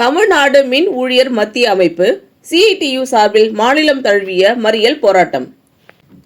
தமிழ்நாடு மின் ஊழியர் மத்திய அமைப்பு சிஐடியு சார்பில் மாநிலம் தழுவிய மறியல் போராட்டம்.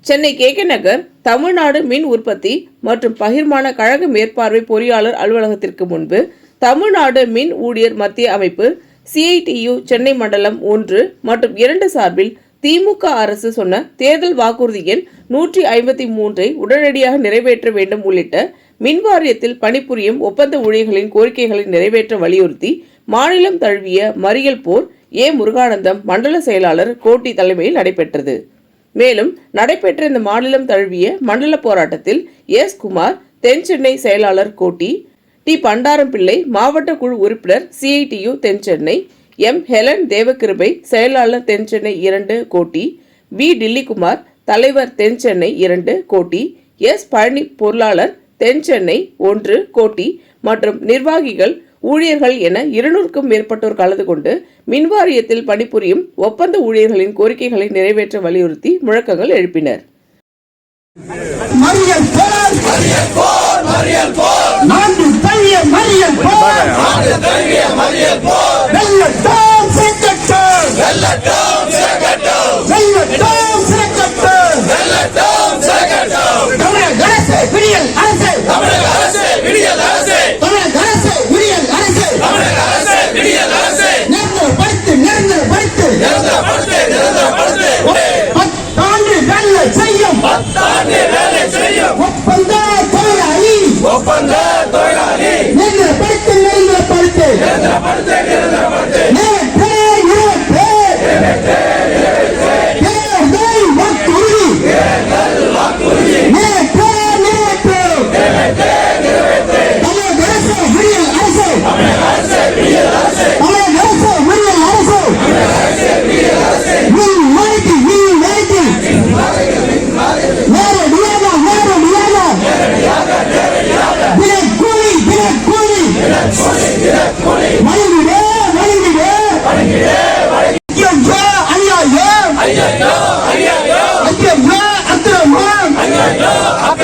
சென்னை கே கே நகர் தமிழ்நாடு மின் உற்பத்தி மற்றும் பகிர்மான கழக மேற்பார்வை பொறியாளர் அலுவலகத்திற்கு முன்பு தமிழ்நாடு மின் ஊழியர் மத்திய அமைப்பு சிஐடியு சென்னை மண்டலம் ஒன்று மற்றும் இரண்டு சார்பில் திமுக அரசு சொன்ன தேர்தல் வாக்குறுதி எண் நூற்றி ஐம்பத்தி மூன்றை உடனடியாக நிறைவேற்ற வேண்டும் உள்ளிட்ட மின் வாரியத்தில் பணிபுரியும் ஒப்பந்த ஊழியர்களின் கோரிக்கைகளை நிறைவேற்ற வலியுறுத்தி மாநிலம் தழுவிய மறியல் போர் ஏ. முருகானந்தம் மண்டல செயலாளர் கோட்டி தலைமையில் நடைபெற்றது. மேலும் நடைபெற்ற இந்த மாநிலம் தழுவிய மண்டல போராட்டத்தில் எஸ். குமார் தென் சென்னை செயலாளர் கோட்டி டி. பண்டாரம்பிள்ளை மாவட்ட குழு உறுப்பினர் சிஐடியு தென் சென்னை எம். ஹெலன் தேவகிருபை செயலாளர் தென் சென்னை இரண்டு கோட்டி வி. டில்லிகுமார் தலைவர் தென் சென்னை இரண்டு கோட்டி எஸ். பழனி பொருளாளர் தென் சென்னை ஒன்று கோட்டி மற்றும் நிர்வாகிகள் ஊழியர்கள் என இருநூறுக்கும் மேற்பட்டோர் கலந்து கொண்டு மின்வாரியத்தில் பணிபுரியும் ஒப்பந்த ஊழியர்களின் கோரிக்கைகளை நிறைவேற்ற வலியுறுத்தி முழக்கங்கள் எழுப்பினர். மறியல் I'm Anya, Anya, Anya, Anya,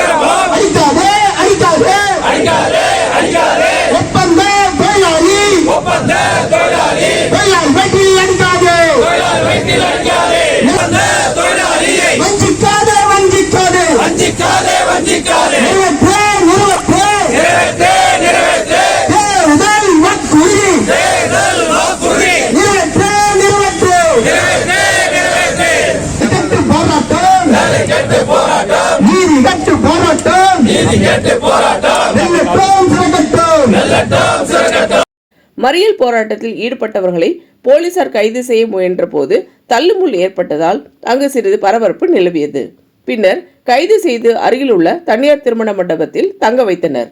மறியல் போராட்டத்தில் ஈடுபட்டவர்களை போலீசார் கைது செய்ய முயன்ற போது தள்ளுமுள் ஏற்பட்டதால் அங்கு சிறிது பரபரப்பு நிலவியது. பின்னர் கைது செய்து அருகிலுள்ள தனியார் திருமண மண்டபத்தில் தங்க வைத்தனர்.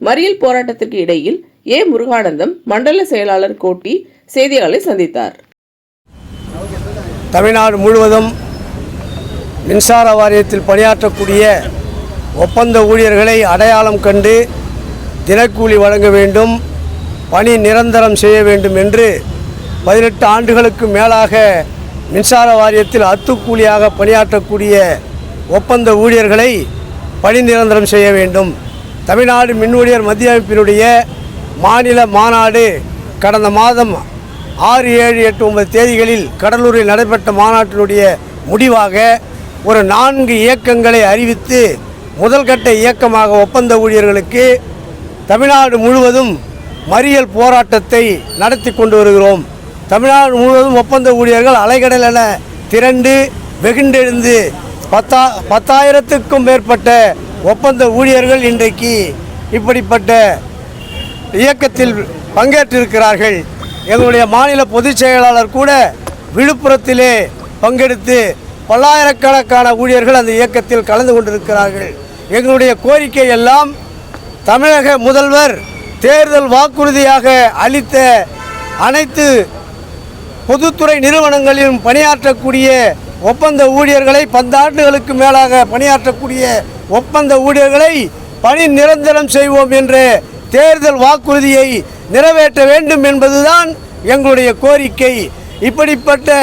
மறியல் போராட்டத்திற்கு இடையில் ஏ. முருகானந்தம் மண்டல செயலாளர் கோட்டி செய்தியாளரை சந்தித்தார். தமிழ்நாடு முழுவதும் மின்சார வாரியத்தில் பணியாற்றக்கூடிய ஒப்பந்த ஊழியர்களை அடையாளம் கண்டு தினக்கூலி வழங்க வேண்டும் பணி நிரந்தரம் செய்ய வேண்டும் என்று பதினெட்டு ஆண்டுகளுக்கு மேலாக மின்சார வாரியத்தில் அத்துக்கூலியாக பணியாற்றக்கூடிய ஒப்பந்த ஊழியர்களை பணி நிரந்தரம் செய்ய வேண்டும். தமிழ்நாடு மின் ஊழியர் மத்திய அமைப்பினுடைய மாநில மாநாடு கடந்த மாதம் ஆறு ஏழு எட்டு ஒன்பது தேதிகளில் கடலூரில் நடைபெற்ற மாநாட்டினுடைய முடிவாக ஒரு நான்கு இயக்கங்களை அறிவித்து முதல்கட்ட இயக்கமாக ஒப்பந்த ஊழியர்களுக்கு தமிழ்நாடு முழுவதும் மறியல் போராட்டத்தை நடத்தி கொண்டு வருகிறோம். தமிழ்நாடு முழுவதும் ஒப்பந்த ஊழியர்கள் அலைகடல் என திரண்டு வெகுண்டெழுந்து பத்தா பத்தாயிரத்துக்கும் மேற்பட்ட ஒப்பந்த ஊழியர்கள் இன்றைக்கு இப்படிப்பட்ட இயக்கத்தில் பங்கேற்றிருக்கிறார்கள். எங்களுடைய மாநில பொதுச் செயலாளர் கூட விழுப்புரத்திலே பங்கெடுத்து பல்லாயிரக்கணக்கான ஊழியர்கள் அந்த இயக்கத்தில் கலந்து கொண்டிருக்கிறார்கள். எங்களுடைய கோரிக்கை எல்லாம் தமிழக முதல்வர் தேர்தல் வாக்குறுதியாக அளித்த அனைத்து பொதுத்துறை நிறுவனங்களிலும் பணியாற்றக்கூடிய ஒப்பந்த ஊழியர்களை பந்தாண்டுகளுக்கு மேலாக பணியாற்றக்கூடிய ஒப்பந்த ஊழியர்களை பணி நிரந்தரம் செய்வோம் என்று தேர்தல் வாக்குறுதியை நிறைவேற்ற வேண்டும் என்பதுதான் எங்களுடைய கோரிக்கை. இப்படிப்பட்ட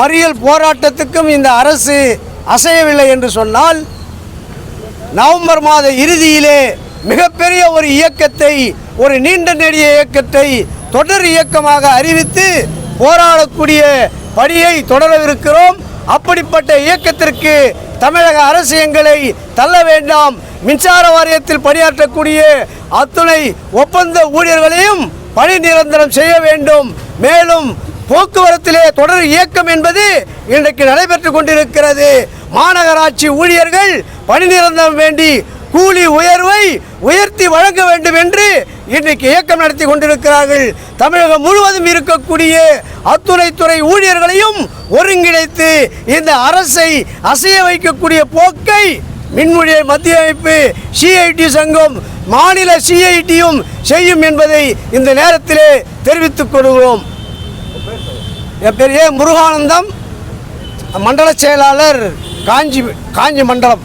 மறியல் போராட்டத்துக்கும் இந்த அரசு அசையவில்லை என்று சொன்னால் நவம்பர் மாத இறுதியிலே மிகப்பெரிய ஒரு இயக்கத்தை ஒரு நீண்ட நெடிய இயக்கத்தை தொடர் இயக்கமாக அறிவித்து போராடக்கூடிய பணியை தொடரவிருக்கிறோம். அப்படிப்பட்ட இயக்கத்திற்கு தமிழக அரசு எங்களை தள்ள வேண்டாம். மின்சார வாரியத்தில் பணியாற்றக்கூடிய அத்துணை ஒப்பந்த ஊழியர்களையும் பணி நிரந்தரம் செய்ய வேண்டும். மேலும் போக்குவரத்திலே தொடர் இயக்கம் என்பது இன்றைக்கு நடைபெற்று கொண்டிருக்கிறது. மாநகராட்சி ஊழியர்கள் பணி நிரந்தரம் வேண்டி கூலி உயர்வை உயர்த்தி வழங்க வேண்டும் என்று இன்றைக்கு இயக்கம் நடத்தி கொண்டிருக்கிறார்கள். தமிழகம் முழுவதும் இருக்கக்கூடிய அத்துறை துறை ஊழியர்களையும் ஒருங்கிணைத்து இந்த அரசை அசைய வைக்கக்கூடிய போக்கை மின்மொழியை மத்திய அமைப்பு சிஐடி சங்கம் மாநில சிஐடியும் செய்யும் என்பதை இந்த நேரத்திலே தெரிவித்துக் கொள்கிறோம். என் பெரிய முருகானந்தம். மண்டல செயலாளர் காஞ்சி காஞ்சி மண்டலம்.